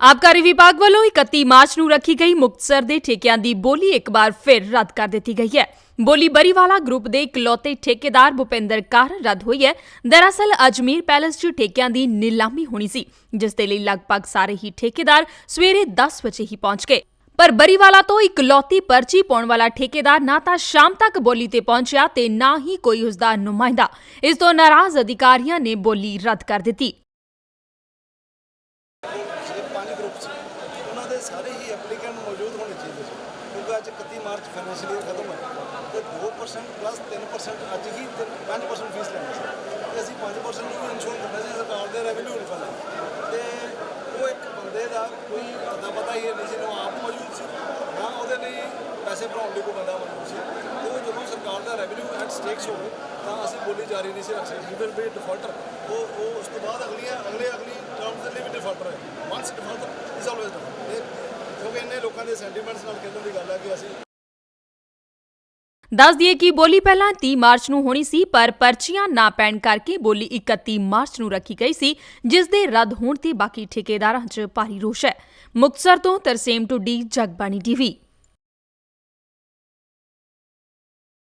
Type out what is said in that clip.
ਆਬਕਾਰੀ ਵਿਭਾਗ ਵੱਲੋਂ 31 ਮਾਰਚ ਨੂੰ ਰੱਖੀ ਗਈ ਮੁਕਤਸਰ ਦੇ ਠੇਕਿਆਂ ਦੀ ਬੋਲੀ ਇੱਕ ਵਾਰ ਫਿਰ ਰੱਦ ਕਰ ਦਿੱਤੀ ਗਈ ਹੈ। ਬੋਲੀ ਬਰੀਵਾਲਾ ਗਰੁੱਪ ਦੇ ਇਕਲੌਤੇ ਠੇਕੇਦਾਰ ਭੁਪਿੰਦਰ ਕਾਰ ਰੱਦ ਹੋਈ ਹੈ। ਦਰਅਸਲ ਅਜਮੀਰ ਪੈਲੇਸ 'ਚ ਠੇਕਿਆਂ ਦੀ ਨਿਲਾਮੀ ਹੋਣੀ ਸੀ, ਜਿਸ ਦੇ ਲਈ ਲਗਭਗ ਸਾਰੇ ਹੀ ਠੇਕੇਦਾਰ ਸਵੇਰੇ 10 ਵਜੇ ਹੀ ਪਹੁੰਚ ਗਏ। ਪਰ ਬਰੀਵਾਲਾ ਤੋਂ ਇਕਲੌਤੀ ਪਰਚੀ ਪਾਉਣ ਵਾਲਾ ਠੇਕੇਦਾਰ ਨਾ ਤਾਂ ਸ਼ਾਮ ਤੱਕ ਬੋਲੀ ਤੇ ਪਹੁੰਚਿਆ ਤੇ ਨਾ ਹੀ ਕੋਈ ਉਸ ਦਾ ਨੁਮਾਇੰਦਾ। ਇਸ ਤੋਂ ਨਾਰਾਜ਼ ਅਧਿਕਾਰੀਆਂ ਨੇ ਬੋਲੀ ਰੱਦ ਕਰ ਦਿੱਤੀ। ਪੰਜ ਸੀ ਉਹਨਾਂ ਦੇ ਸਾਰੇ ਹੀ ਐਪਲੀਕੈਂਟ ਮੌਜੂਦ ਹੋਣੇ ਚਾਹੀਦੇ ਸੀ। ਕਿਉਂਕਿ ਅੱਜ 31 ਮਾਰਚ ਫਾਈਨੈਂਸ਼ੀਅਲ ਈਅਰ ਖਤਮ ਹੋਇਆ ਤੇ 2% ਪਲੱਸ 3% ਅੱਜ ਹੀ ਤੇ 5% ਫੀਸ ਲੈਣੀ ਸੀ। ਤੇ ਅਸੀਂ 5% ਨੂੰ ਇਨਸ਼ੋਰ ਕਰਨਾ ਸੀ, ਸਰਕਾਰ ਦੇ ਰੈਵਨਿਊ ਨਹੀਂ ਪੈਂਦਾ ਤੇ ਉਹ ਇੱਕ ਬੰਦੇ ਦਾ ਕੋਈ ਅਤਾ ਪਤਾ ਹੀ ਨਹੀਂ ਸੀ ਉਹ ਆਪ ਮੌਜੂਦ ਸੀ, ਨਾ ਉਹਦੇ ਲਈ ਪੈਸੇ ਭਰਾਉਣ ਲਈ ਕੋਈ ਬੰਦਾ ਮੌਜੂਦ ਸੀ। ਤੇ ਉਹ ਜਦੋਂ ਸਰਕਾਰ ਦਾ ਰੈਵਨਿਊ ਐਟ ਸਟੇਕਸ ਹੋਵੇ, ਤਾਂ ਅਸੀਂ ਬੋਲੀ ਜਾਰੀ ਨਹੀਂ ਸੀ ਰੱਖ ਸਕਦੇ ਹੀ ਵਿਲ ਬੀ ਡਿਫਾਲਟਰ ਉਹ ਉਹ ਉਸ ਤੋਂ ਬਾਅਦ ਅਗਲੀਆਂ ਅਗਲੇ ਅਗਲੀ ਟਰਮਸ ਦੇ ਲਈ ਵੀ ਡਿਫਾਲਟਰ ਹੈ once defaulter is always defaulter ਲੋਕਾਂ ਦੇ ਸੈਂਟੀਮੈਂਟਸ ਨਾਲ ਖੇਡਣ ਦੀ ਗੱਲ ਹੈ ਕਿ ਅਸੀਂ ਦੱਸ ਦਈਏ ਕਿ ਬੋਲੀ ਪਹਿਲਾਂ 30 ਮਾਰਚ ਨੂੰ ਹੋਣੀ ਸੀ, ਪਰ ਪਰਚੀਆਂ ਨਾ ਪੈਣ ਕਰਕੇ ਬੋਲੀ 31 ਮਾਰਚ ਨੂੰ ਰੱਖੀ ਗਈ ਸੀ ਜਿਸ ਦੇ ਰੱਦ ਹੋਣ ਤੇ ਬਾਕੀ ਠੇਕੇਦਾਰਾਂ 'ਚ ਭਾਰੀ ਰੋਸ਼ ਹੈ। ਮੁਕਤਸਰ ਤੋਂ ਤਰਸੇਮ ਟੁੱਡੀ, ਜਗਬਾਣੀ ਟੀਵੀ।